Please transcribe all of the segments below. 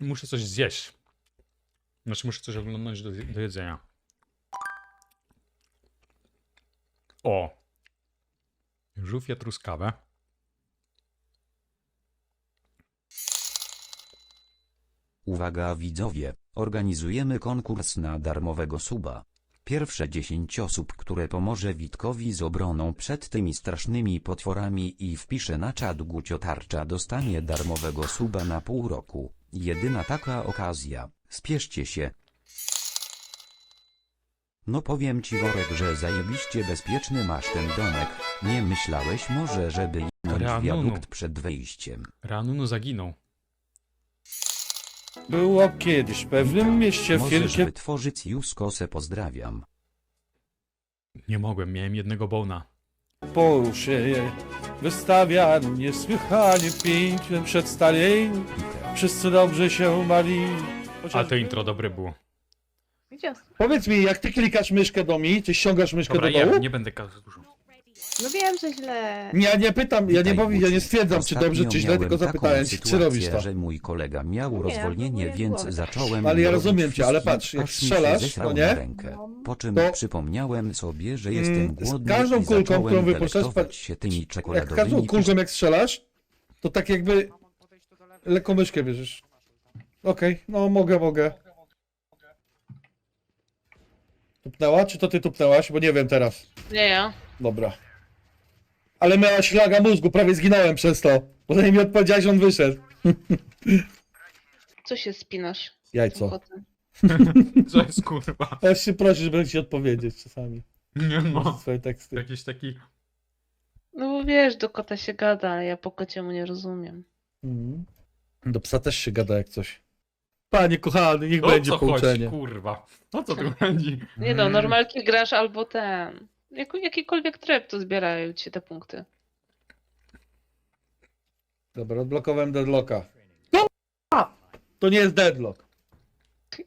Muszę coś zjeść. Znaczy muszę coś oglądać do, do jedzenia. O! Żółwie truskawe. Uwaga widzowie, organizujemy konkurs na darmowego suba. Pierwsze 10 osób, które pomoże Witkowi z obroną przed tymi strasznymi potworami i wpisze na czat Guciotarcza dostanie darmowego suba na pół roku. Jedyna taka okazja, spieszcie się. No powiem ci Worek, że zajebiście bezpieczny masz ten domek. Nie myślałeś może, żeby jednąć Reanunu. wiadukt przed wejściem. Ranunu zaginął. Było kiedyś w pewnym mieście w Możesz wielkie... wytworzyć Juskosę pozdrawiam. Nie mogłem, miałem jednego bona. Poruszenie wystawia niesłychanie pięknym przedstawień. Peter. Wszyscy dobrze się mali. A to intro dobre było. Gdzie? Powiedz mi, jak ty klikasz myszkę do mi, ty ściągasz myszkę Dobra, do ja dołu? nie będę kazał dużo. No wiem, że źle. Nie, ja nie pytam, ja nie Witaj, powiem, ja nie stwierdzam, czy dobrze, czy źle, miałem tylko taką zapytałem cię, czy sytuację, robisz to. że mój kolega miał Nie, rozwolnienie, próbuję więc głowy. zacząłem Ale ja robić rozumiem cię, ale wszystkim, patrz, jak aż mi się strzelasz, zesrał no na nie? rękę. Po czym To- przypomniałem sobie, że Mm, jestem z głodny każdą i kulką, zacząłem którą wypuszczasz, delektować się tymi Jak czekoladowymi każdą kulką jak strzelasz, to tak jakby lekką myszkę bierzesz. Okej, no mogę, mogę. Tupnęła? Czy to ty tupnęłaś? Bo nie wiem teraz. Nie ja. Dobra. Ale miałaś laga mózgu, prawie zginąłem przez to. Bo zanim mi odpowiedziałeś, on wyszedł. Co się spinasz? Jajco. Kotem? Co jest kurwa? Ja się proszę, żeby ci odpowiedzieć czasami. Nie no. Swoje teksty. Jakiś taki... No bo wiesz, do kota się gada, ale ja po kocie mu nie rozumiem. Mhm. Do psa też się gada jak coś. Panie kochany, niech O będzie co chodzi, pouczenie. kurwa? O co tu chodzi? Nie no, normalki grasz albo ten. Jak, jakikolwiek tryb, to zbierają ci te punkty. Dobra, odblokowałem deadlocka. No! A! To nie jest deadlock.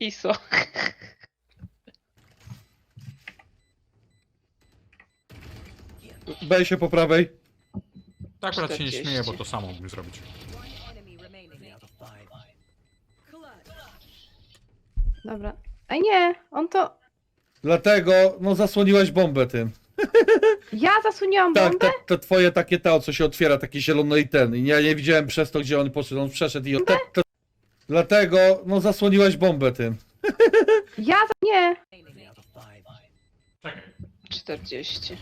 ISO. Bej się po prawej. Tak akurat się nie 40. śmieję, bo to samo mógłbym zrobić. Dobra. A nie, on to. Dlatego, no zasłoniłaś bombę tym. Ja zasłoniłam Tak, bombę? te, te twoje takie to, co się otwiera, takie zielono i ten. I ja nie widziałem przez to, gdzie on poszedł. On przeszedł i... Te, te... Dlatego, no zasłoniłaś bombę tym. Ja za... Nie. Czekaj. 40.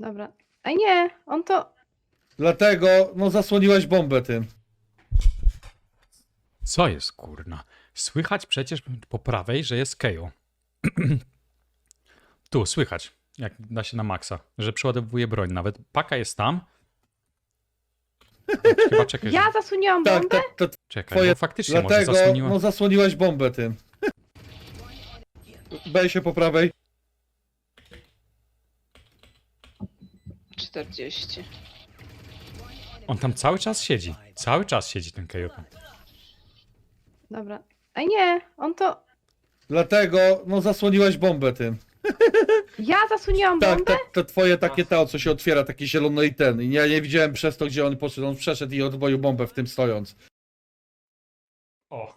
Dobra. A nie, on to. Dlatego, no zasłoniłaś bombę tym. Co jest kurna? Słychać przecież po prawej, że jest Kejo. tu, słychać, jak da się na maksa, że przeładowuje broń. Nawet paka jest tam. Chyba czekaj, Ja że... zasłoniłam Tak, bombę? te, te, czekaj twoje- bo faktycznie może dlatego, zasłoniła... no zasłoniłaś bombę tym. Bej się po prawej. 40. On tam cały czas siedzi. Cały czas siedzi ten Kejo. tam. Dobra. A nie, on to. Dlatego, no zasłoniłaś bombę tym. Ja zasłoniłam Tak, bombę? te, te twoje takie to, co się otwiera, takie zielono i ten. I ja nie widziałem przez to, gdzie on poszedł. On przeszedł i odboił bombę w tym stojąc. O,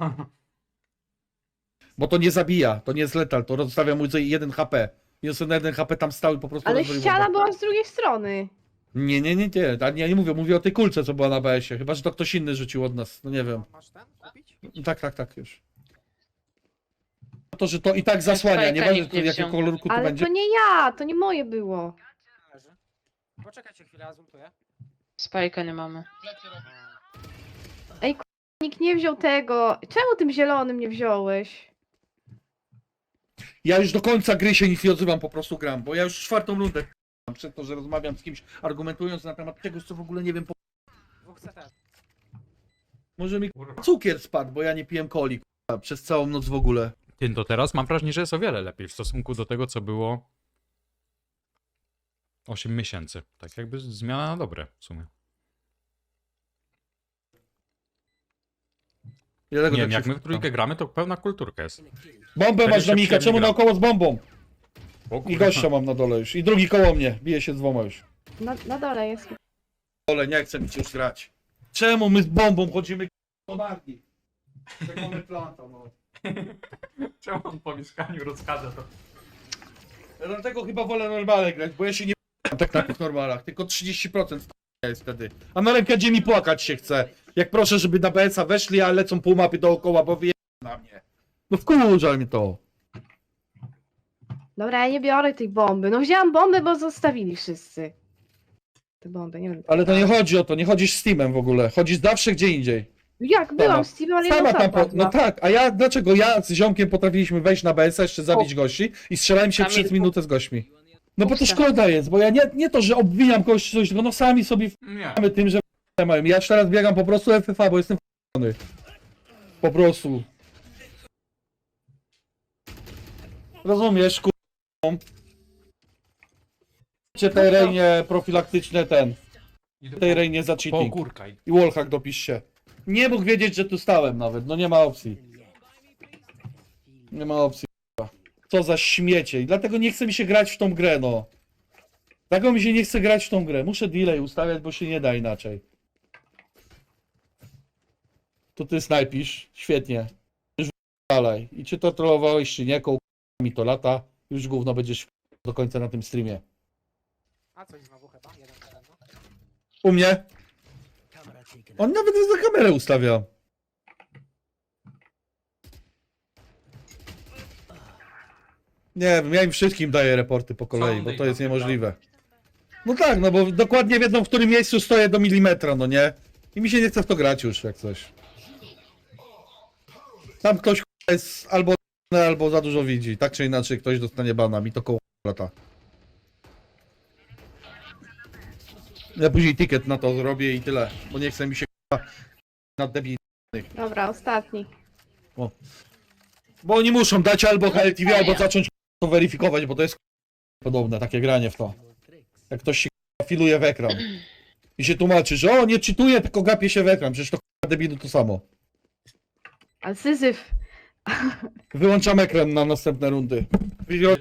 Bo to nie zabija, to nie jest letal, to rozstawia mu 1 HP. I on sobie na 1 HP tam stał i po prostu Ale ściana bombę. była z drugiej strony. Nie, nie, nie, nie. Ja nie, nie mówię, mówię o tej kulce, co była na BS-ie. Chyba, że to ktoś inny rzucił od nas. No nie wiem. Tak, tak, tak, już. To, że to i tak zasłania, Fajka nieważne nikt nie jakiego wziął. kolorku to Ale będzie. to nie ja, to nie moje było. Poczekajcie chwilę, ja zultuję. Spajka nie mamy. Nikt nie wziął tego. Czemu tym zielonym nie wziąłeś? Ja już do końca gry się nic nie odzywam, po prostu gram, bo ja już czwartą rundę mam przed to, że rozmawiam z kimś, argumentując na temat czegoś, co w ogóle nie wiem. Po... Może mi cukier spadł, bo ja nie piłem coli k***a, przez całą noc w ogóle. Ty, to teraz mam wrażenie, że jest o wiele lepiej w stosunku do tego, co było 8 miesięcy. Tak jakby zmiana na dobre w sumie. Ja tego Nie wiem, tak jak się my w trójkę gramy, to pełna kulturka jest. Bombę masz się Dominika, przyjemnie czemu gra. naokoło z bombą? I gościa mam na dole już. I drugi koło mnie, bije się z dwoma już. Na, na dole jest. Ale nie chcę mi się już grać. Czemu my z bombą chodzimy do barki? Czego my planta, no. Czemu on po mieszkaniu rozkazał to? Ja Dlatego chyba wolę normalnie grać, bo ja się nie tak na tych normalach, tylko 30% jest wtedy. A na rękę gdzie mi płakać się chce. Jak proszę, żeby na BS-a weszli, a lecą pół mapy dookoła, bo wyje na mnie. No wkurza mnie to. Dobra, ja nie biorę tej bomby. No wzięłam bombę, bo zostawili wszyscy. Te bomby, nie wiem. Ale to nie chodzi o to, nie chodzisz z Steamem w ogóle. Chodzisz zawsze gdzie indziej. Jak byłam z Steve'em, ale Sama tam po... No tak, a ja, dlaczego ja z ziomkiem potrafiliśmy wejść na BS-a, jeszcze zabić gości i strzelałem się przez minutę z gośćmi. No bo to szkoda jest, bo ja nie, nie to, że obwiniam kogoś czy coś, tylko no sami sobie Nie. mamy tym, że mają. Ja już teraz biegam po prostu FFA, bo jestem f***ny. Po prostu. Rozumiesz, kur... Cię tej rejnie profilaktyczne ten. Tej rejnie za cheating. I wallhack dopisz się. Nie mógł wiedzieć, że tu stałem nawet. No nie ma opcji. Nie ma opcji. k***a. Co za śmiecie. I dlatego nie chce mi się grać w tą grę, no. Dlatego mi się nie chce grać w tą grę. Muszę delay ustawiać, bo się nie da inaczej. To ty snajpisz. Świetnie. Już dalej. I czy to trollowałeś, czy nie, koło k***a mi to lata. Już gówno będziesz do końca na tym streamie. A coś znowu chyba? Jeden, jeden, no. U mnie? On nawet za kamerę ustawia. Nie wiem, ja im wszystkim daję reporty po kolei, bo to jest niemożliwe. No tak, no bo dokładnie wiedzą, w którym miejscu stoję do milimetra, no nie? I mi się nie chce w to grać już, jak coś. Tam ktoś k***a, jest albo albo za dużo widzi. Tak czy inaczej ktoś dostanie bana, mi to koło lata. Ja później ticket na to zrobię i tyle, bo nie chce mi się na debil. Dobra, ostatni. Bo oni muszą dać albo HLTV, albo zacząć to weryfikować, bo to jest podobne, takie granie w to. Jak ktoś się filuje w ekran i się tłumaczy, że o, nie czytuje, tylko gapie się w ekran, przecież to debilu to samo. Ale Syzyf. Wyłączam ekran na następne rundy. Wiecie,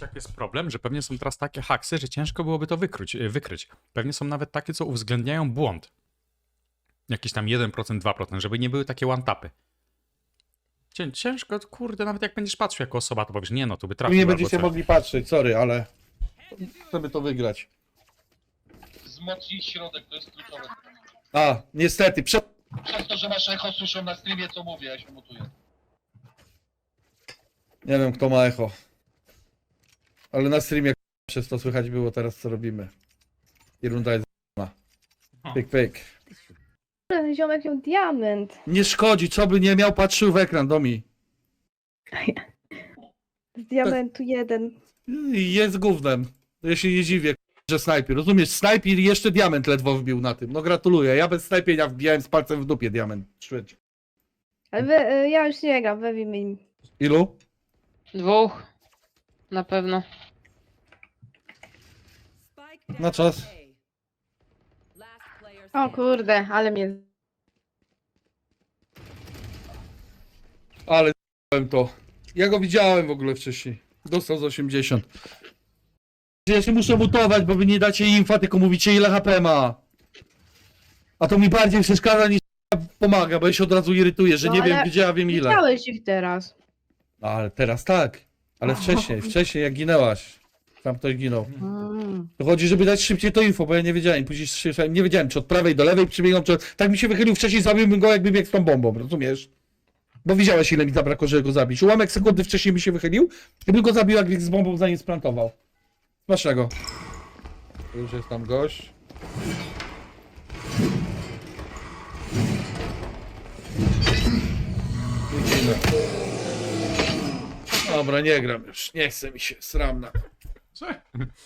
jaki jest problem? Że pewnie są teraz takie haksy, że ciężko byłoby to wykryć, e, wykryć. Pewnie są nawet takie, co uwzględniają błąd. Jakiś tam 1%, 2%, żeby nie były takie one-tapy. Cię- Ciężko, kurde, nawet jak będziesz patrzył jako osoba, to powiesz, nie no, tu by trafił Nie albo będziecie coś. mogli patrzeć, sorry, ale chcemy to wygrać. wzmocnić środek, to jest kluczowe. A, niestety, przed... Przez to, że masz echo, słyszą na streamie, co mówię, ja się mutuję. Nie wiem, kto ma echo. Ale na streamie przez to słychać było teraz, co robimy. I runda jest Pyk, pyk. Ten ziomek miał diament. Nie szkodzi, co by nie miał, patrzył w ekran, Domi. Z diamentu jeden. Jest gównem. Ja się nie dziwię, że snajpi. Rozumiesz, snajpi i jeszcze diament ledwo wbił na tym. No gratuluję. Ja bez snajpienia wbijałem z palcem w dupie diament. Szwedź. Ale wy, y, ja już nie gram, wewimy im. Ilu? Dwóch. Na pewno. Na czas. O kurde, ale mnie... Ale z***łem to. Ja go widziałem w ogóle wcześniej. Dostał z 80. Ja się muszę mutować, bo wy nie dacie infa, tylko mówicie ile HP ma. A to mi bardziej przeszkadza niż pomaga, bo ja się od razu irytuję, że No, nie ale wiem gdzie, a wiem ile. Widziałeś ich teraz. Ale teraz tak. Ale wcześniej, wcześniej jak ginęłaś. Tam ktoś ginął. Mm. To chodzi, żeby dać szybciej to info, bo ja nie wiedziałem. Później słyszałem, nie wiedziałem, czy od prawej do lewej przybiegną, czy... Tak mi się wychylił wcześniej, zabiłbym go, jakby biegł z tą bombą, rozumiesz? Bo widziałeś, ile mi zabrakło, żeby go zabić. Ułamek sekundy wcześniej mi się wychylił, gdybym go zabił, jak biegł z bombą, zanim splantował. Smacznego. Już jest tam gość. Widzimy. Dobra, nie gram już. Nie chce mi się. Sram na Co?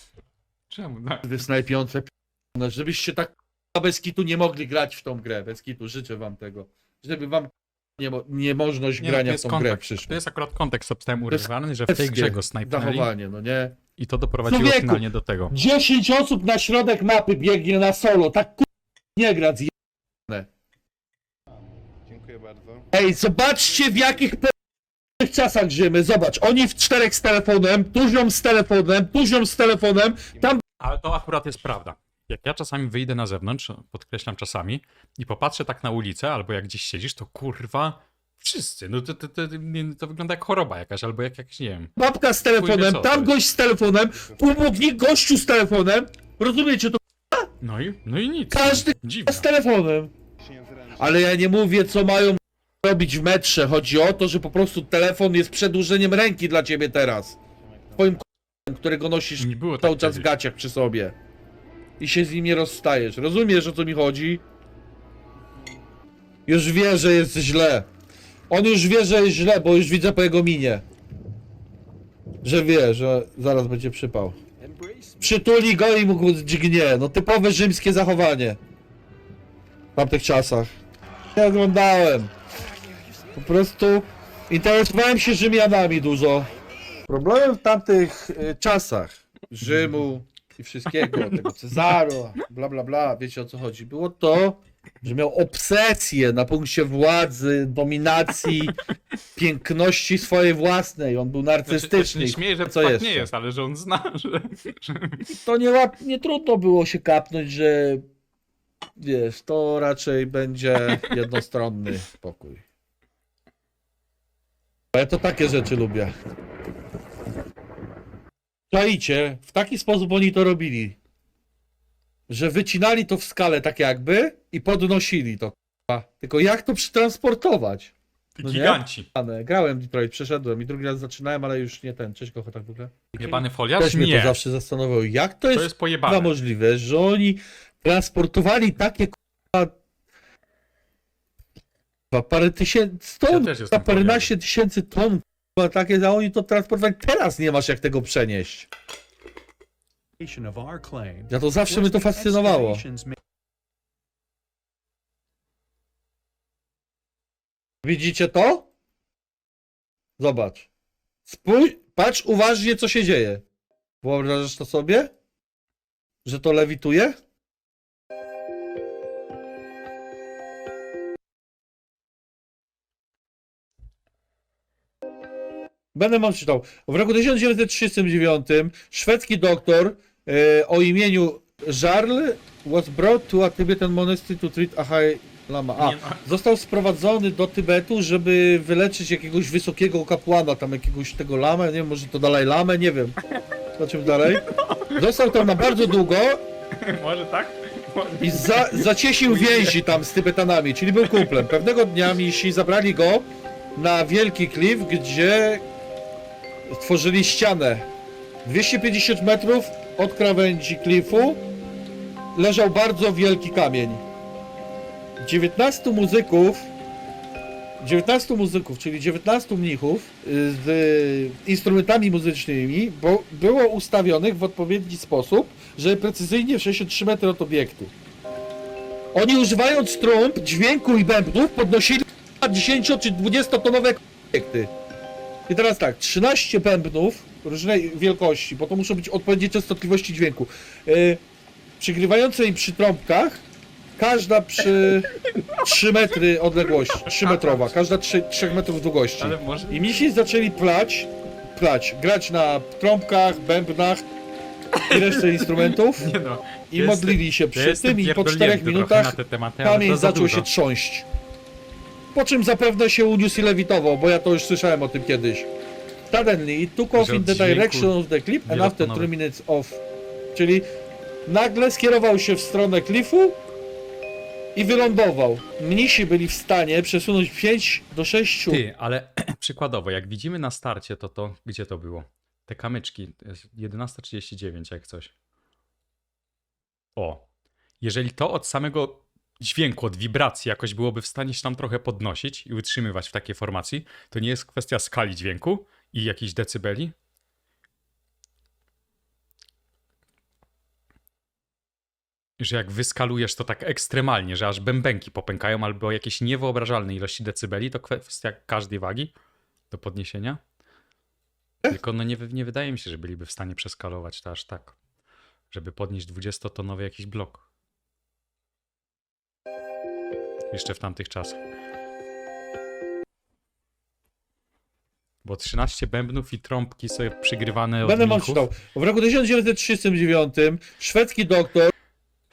Czemu? No. wy snajpiące p***ne, żebyście tak k***a, bez kitu nie mogli grać w tą grę, bez kitu, życzę wam tego. Żeby wam nie mo- niemożność Nie, no, to grania w jest tą grę kontekst. przyszła. To jest akurat kontekst, obstałem jest urywany, że w tej grze go snajpnęli Zachowanie, no nie? i to doprowadziło Człowieku! finalnie do tego. 10 osób na środek mapy biegnie na solo, tak k***, nie gra zjebane. Dziękuję bardzo. Ej, zobaczcie w jakich p- czasach żyjemy, zobacz, oni w czterech z telefonem, tuzią z telefonem, tuzią z telefonem, tam Ale to akurat jest prawda. Jak ja czasami wyjdę na zewnątrz, podkreślam czasami, i popatrzę tak na ulicę, albo jak gdzieś siedzisz, to kurwa, wszyscy. No to, to, to, to wygląda jak choroba jakaś, albo jak jakiś, nie wiem. Babka z telefonem, Chuj wie co tam gość z telefonem, nich gościu z telefonem. Rozumiecie, to No i, no i nic. Każdy Dziwne. z telefonem. Ale ja nie mówię, co mają robić w metrze. Chodzi o to, że po prostu telefon jest przedłużeniem ręki dla ciebie teraz. Twoim k***em, którego nosisz Nie było cały tak czas w kiedyś. gaciach przy sobie. I się z nim nie rozstajesz. Rozumiesz, o co mi chodzi? Już wie, że jest źle. On już wie, że jest źle, bo już widzę po jego minie. Że wie, że zaraz będzie przypał. Przytuli go i mu go dźgnie. No typowe rzymskie zachowanie. W tamtych czasach. Nie oglądałem. Po prostu interesowałem się Rzymianami dużo. Problemem w tamtych y, czasach Rzymu i wszystkiego, tego Cezaro, bla bla bla, wiecie o co chodzi, było to, że miał obsesję na punkcie władzy, dominacji, piękności swojej własnej. On był narcystyczny. Znaczy, nie śmieję, że Co tak jeszcze? nie jest, ale że on zna, że... że... to nie, nie trudno było się kapnąć, że wiesz, to raczej będzie jednostronny pokój. Ja to takie rzeczy lubię. Czajcie, w taki sposób oni to robili. Że wycinali to w skalę tak jakby i podnosili to. k***a. Tylko jak to przetransportować? No nie? Giganci. Ane, Grałem Detroit, przeszedłem i drugi raz zaczynałem, ale już nie ten. Cześć kocho tak w ogóle. Jebany foliarz? Też mnie Nie. to zawsze zastanawiało, jak to To jest jest chyba pojebane. możliwe, że oni transportowali takie k***a, k***a, parę tysięcy Ja ton, też ja jestem paręnaście tysięcy ton, k***a, takie, a oni to transportowali. Teraz nie masz jak tego przenieść. of our claim Ja to zawsze mnie to fascynowało. Widzicie to? Zobacz. Spójrz, patrz uważnie, co się dzieje. Wyobrażasz to sobie? Że to lewituje? Będę wam czytał. W roku 1939 szwedzki doktor e, o imieniu Jarl was brought to a Tibetan monastery to treat a high lama. A, Nie, został sprowadzony do Tybetu, żeby wyleczyć jakiegoś wysokiego kapłana, tam jakiegoś tego lamę, nie wiem, może to Dalaj Lamę, nie wiem. Zobaczymy dalej. Został tam na bardzo długo Może tak? i za, zacieśnił więzi tam z Tybetanami, czyli był kumplem. Pewnego dnia misi zabrali go na wielki klif, gdzie tworzyli ścianę. 250 metrów od krawędzi klifu leżał bardzo wielki kamień. 19 muzyków 19 muzyków, czyli 19 mnichów y, z instrumentami muzycznymi, było ustawionych w odpowiedni sposób, żeby precyzyjnie w 63 metry od obiektu. Oni używając trąb, dźwięku i bębnów podnosili 10 czy 20 tonowe obiekty. I teraz tak, 13 bębnów różnej wielkości, bo to muszą być odpowiednie częstotliwości dźwięku. Yy, przygrywające im przy trąbkach, każda przy 3 metry odległości, 3 metrowa, każda 3, 3 metrów długości. Ale może... I misi zaczęli plać, plać, grać na trąbkach, bębnach i resztę instrumentów Nie no. i Jestem- modlili się przy tym i po pierdolnięty 4 trochę minutach na te tematy, kamień zaczął dużo. się trząść. Po czym zapewne się uniósł i lewitował, bo ja to już słyszałem o tym kiedyś. Suddenly it took off Że in the dźwięku direction of the cliff and after wielotonowy. 3 minutes off. Czyli nagle skierował się w stronę klifu i wylądował. Mnisi byli w stanie przesunąć 5 do 6 Ty, ale przykładowo, jak widzimy na starcie, to to, gdzie to było? Te kamyczki, to jest 11.39 jak coś. O, jeżeli to od samego dźwięku, od wibracji jakoś byłoby w stanie się tam trochę podnosić i utrzymywać w takiej formacji, to nie jest kwestia skali dźwięku i jakichś decybeli? Że jak wyskalujesz to tak ekstremalnie, że aż bębenki popękają albo jakieś niewyobrażalne ilości decybeli, to kwestia każdej wagi do podniesienia. Tylko no nie, nie wydaje mi się, że byliby w stanie przeskalować to aż tak, żeby podnieść 20-tonowy jakiś blok jeszcze w tamtych czasach. Bo 13 bębnów i trąbki sobie przygrywane od Będę wam czytał. W roku 1939 szwedzki doktor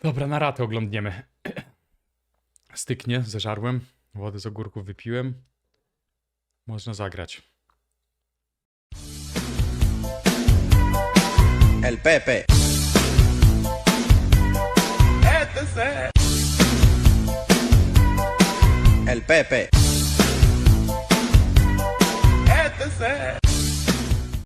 Dobra, na ratę oglądniemy. Styknie, zeżarłem. Wody z ogórków wypiłem. Można zagrać. El Pepe. Este es el Pepe. Este